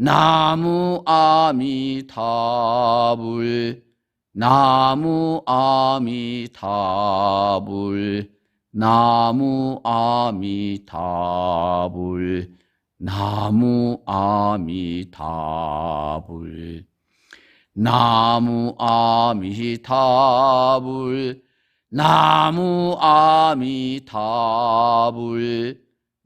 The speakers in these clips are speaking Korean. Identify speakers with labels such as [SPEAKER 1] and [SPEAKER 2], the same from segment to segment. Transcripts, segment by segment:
[SPEAKER 1] 나무 아미타불 나무 아미타불 나무 아미타불 나무 아미타불. 나무 아미타불 나무 아미타불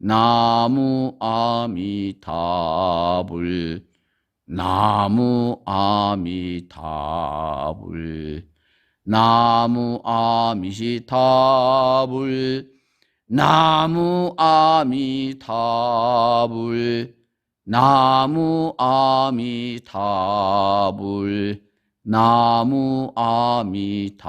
[SPEAKER 1] 나무 아미타불 나무 아미타불 나무 아미타불 나무 아미타불 나무 아미타불 나무 아미타불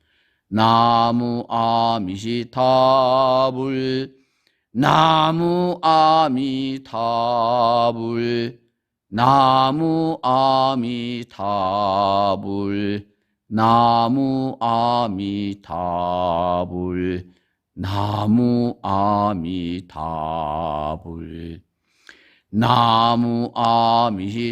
[SPEAKER 1] 나무 아미타불 나무 아미타불 나무 아미타불 나무 아미타불 나무 아미타불 나무 아미타불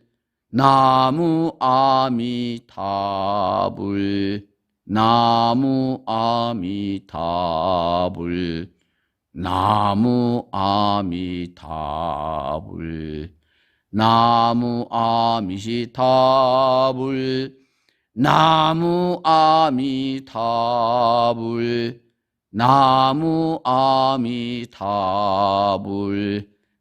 [SPEAKER 1] 나무 아미타불 나무 아미타불 나무 아미타불 나무 아미타불 나무 아미타불 나무 아미타불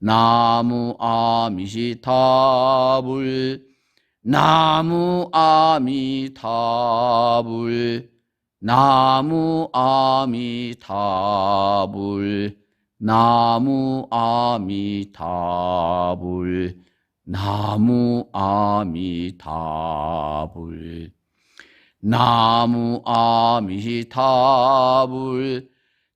[SPEAKER 1] 나무 아미타불 나무 아미타불 나무 아미타불 나무 아미타불 나무 아미타불 나무 아미타불